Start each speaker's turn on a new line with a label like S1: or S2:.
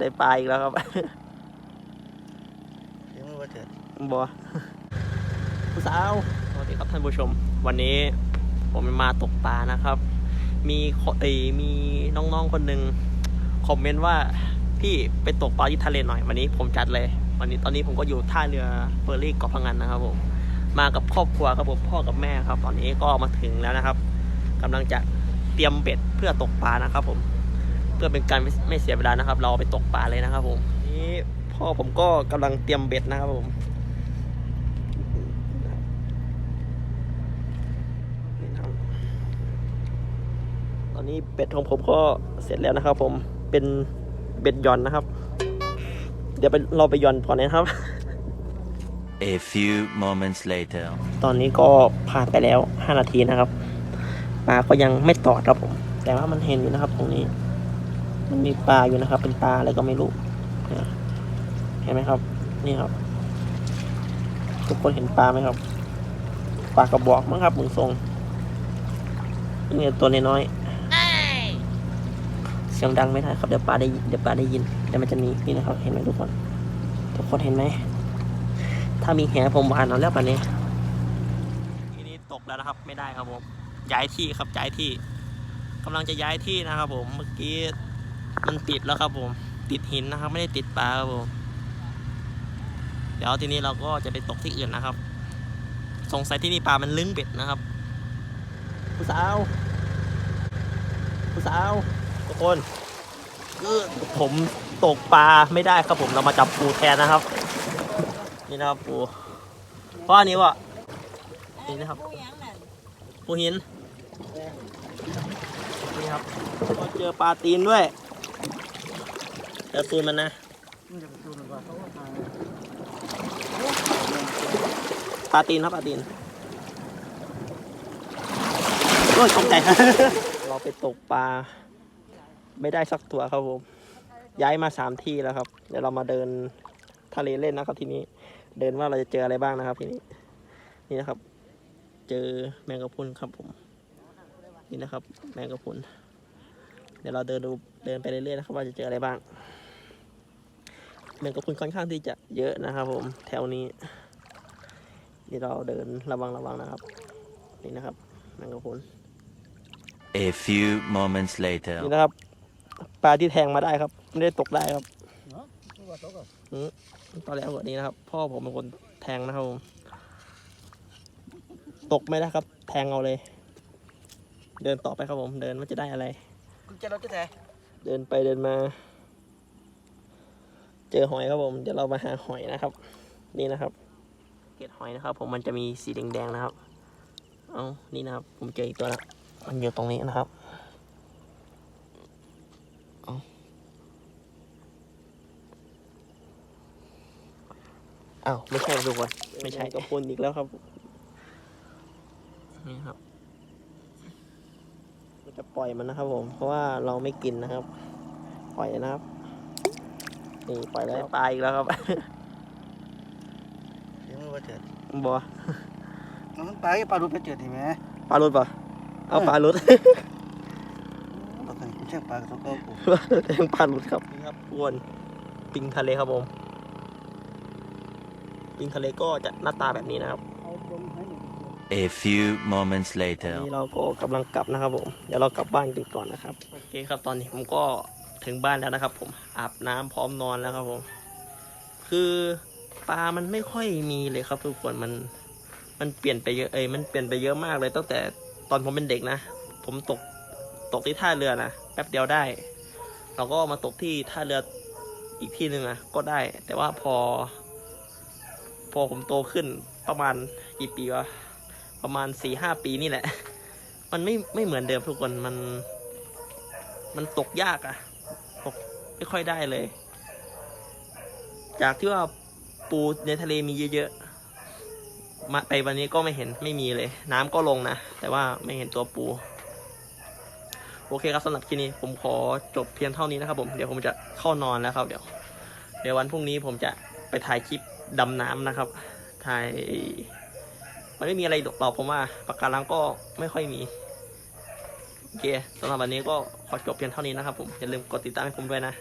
S1: ได้ปลาอีกแล้วครับ
S2: เสียงมันว่าเถิด
S1: บอผู้สาวสวัสดีครับท่านผู้ชม วันนี้ผมมาตกปลานะครับ มีคนเอยมีน้องๆคนหนึ่งคอมเมนต์ว่าพี่ไปตกปลาที่ทะเลหน่อยวันนี้ผมจัดเลย วันนี้ตอนนี้ผมก็อยู่ท่าเรือเฟอร์รี่เกาะพังงานนะครับผมมากับครอบครัวครับผมพ่อกับแม่ครับ ตอนนี้ก็มาถึงแล้วนะครับกำลังจะเตรียมเบ็ดเพื่อตกปลานะครับผม เพื่อเป็นการไม่ไม่เสียเวลานะครับ เราไปตกปลาเลยนะครับ ผมนี่พ่อผมก็กำลังเตรียมเบ็ดนะครับผมนี่นะครับตอนนี้เบ็ดของผมก็เสร็จแล้วนะครับ ผมเป็นเบ็ดหย่อนนะครับ เดี๋ยวไปเราไปหย่อนก่อนนะครับ
S3: A few moments later.
S1: ตอนนี้ก็ผ่านไปแล้ว 5 นาทีนะครับปลาก็ยังไม่ตอดครับผม แต่ว่ามันเห็นอยู่นะครับตรงนี้ มันมีปลาอยู่นะครับ เป็นปลาอะไรก็ไม่รู้เห็นไหมครับ นี่ครับ ทุกคนเห็นปลาไหมครับปลากระบอกมั้งครับมึงทรงนี่ตัวน้อยๆเสียงดังไม่ได้ครับเดี๋ยวปลาได้เดี๋ยวปลาได้ยินเดี๋ยวมันจะมีนี่นะครับ เห็นไหมทุกคน ทุกคนเห็นไหมถ้ามีแหผมหวานเอาแล้วป่านนี้ทีนี้ตกแล้วนะครับ ไม่ได้ครับผมย้ายที่ครับย้ายที่กำลังจะย้ายที่นะครับ ผมเมื่อกี้ มันติดแล้วครับผม ติดหินนะครับ ไม่ได้ติดปลาครับผม เดี๋ยวทีนี้เราก็จะไปตกที่อื่นนะครับ สงสัยที่นี่ปลามันลึงเบ็ดนะครับ ผู้สาว ผู้สาวทุกคนคือผมตกปลาไม่ได้ครับผมเรามาจับปูแทนนะครับ นี่นะครับปูเพราะอันนี้วะนี่นะครับปูหินนี่ครับก็เจอปลาตีนด้วย เอตีนมันนะ
S2: มันะปลาเขาว่าทาง
S1: ปลาตีนครับปลาตีนโอ้ยตกใจเราไปตกปลา ไม่ได้สักตัวครับผม ย้ายมาสามที่แล้วครับ เดี๋ยวเรามาเดินทะเลเล่นนะครับทีนี้ เดินว่าเราจะเจออะไรบ้างนะครับทีนี้ นี่นะครับ เจอแมงกะพรุนครับผม นี่นะครับ แมงกะพรุนเดี๋ยวเราเดินดูเดินไปเรื่อยๆนะครับว่าจะเจออะไรบ้าง แมงกะพรุนค่อนข้างที่จะเยอะนะครับ ผมแถวนี้นี่เราเดินระวังระวังนะครับ นี่นะครับแมงกะพรุน
S3: A few moments later.
S1: นี่นะครับปลาที่แทงมาได้ครับ ไม่ได้ตกได้ครับ
S2: เขาว่าเขาก็
S1: ตอนแรกกว่านี้นะครับ พ่อผมเป็นคนแทงนะครับผมตกไม่ได้ครับ แทงเอาเลย เดินต่อไปครับผม เดินว่าจะได้อะไร
S2: กุญแจรถจะแท้
S1: เดินไปเดินมาเจอหอยครับผมเดี๋ยวเรามาหาหอยนะครับ นี่นะครับ เกล็ดหอยนะครับ ผมมันจะมีสีแดงๆนะครับ เอานี่นะครับ ผมเจออีกตัวแล้วมันอยู่ตรงนี้นะครับเอาอ้าวไม่ใช่ทุกคนไม่ใช่กระพุนอีกแล้วครับ นี่ครับเราจะปล่อยมันนะครับผม เพราะว่าเราไม่กินนะครับ ปล่อยนะครับ นี่ปล่อยแล้วปลาอีกแล้วครับ
S2: เสียงมันว่าเถิด
S1: บัว
S2: มันปลาปลาดูไปเจิดดีไหม
S1: ปลาลุดปะเอาปลาลุด
S2: ปลาเคยกูเชื่อปลากระตัวกู
S1: แทงปลาลุดครับนี่ครับอ้วนปิงทะเลครับผม ปิงทะเลก็จะหน้าตาแบบนี้นะครับ
S2: เอาตรงให้หนึ่ง
S3: A few moments
S1: ตอน
S3: later.
S1: นี้เราก็กำลังกลับนะครับผม เดี๋ยวเรากลับบ้านกันก่อนนะครับ โอเคครับตอนนี้ผมก็ ถึงบ้านแล้วนะครับ ผมอาบน้ำพร้อมนอนแล้วครับผม คือปลามันไม่ค่อยมีเลยครับทุกคนมัน มันเปลี่ยนไปเยอะเอ้ยมันเปลี่ยนไปเยอะมากเลย ตั้งแต่ตอนผมเป็นเด็กนะผมตกตกที่ท่าเรือนะแป๊บเดียวได้ เราก็มาตกที่ท่าเรืออีกที่หนึ่งนะก็ได้ แต่ว่าพอ พอผมโตขึ้นประมาณกี่ปีวะประมาณสี่ห้าปีนี่แหละ มันไม่ไม่เหมือนเดิมทุกคนมัน มันตกยากอะ ไม่ค่อยได้เลย จากที่ว่าปูในทะเลมีเยอะๆมาไปวันนี้ก็ไม่เห็นไม่มีเลย น้ำก็ลงนะ แต่ว่าไม่เห็นตัวปู โอเคครับสำหรับคลิปนี้ ผมขอจบเพียงเท่านี้นะครับ ผมเดี๋ยวผมจะเข้านอนแล้วครับ เดี๋ยวเดี๋ยววันพรุ่งนี้ผมจะไปถ่ายคลิปดำน้ำนะครับถ่ายมันไม่มีอะไรหรอกผมว่าปากการังก็ไม่ค่อยมี โอเคสำหรับวันนี้ก็ขอจบเพียงเท่านี้นะครับผมอย่าลืมกดติดตามให้ผมด้วยนะ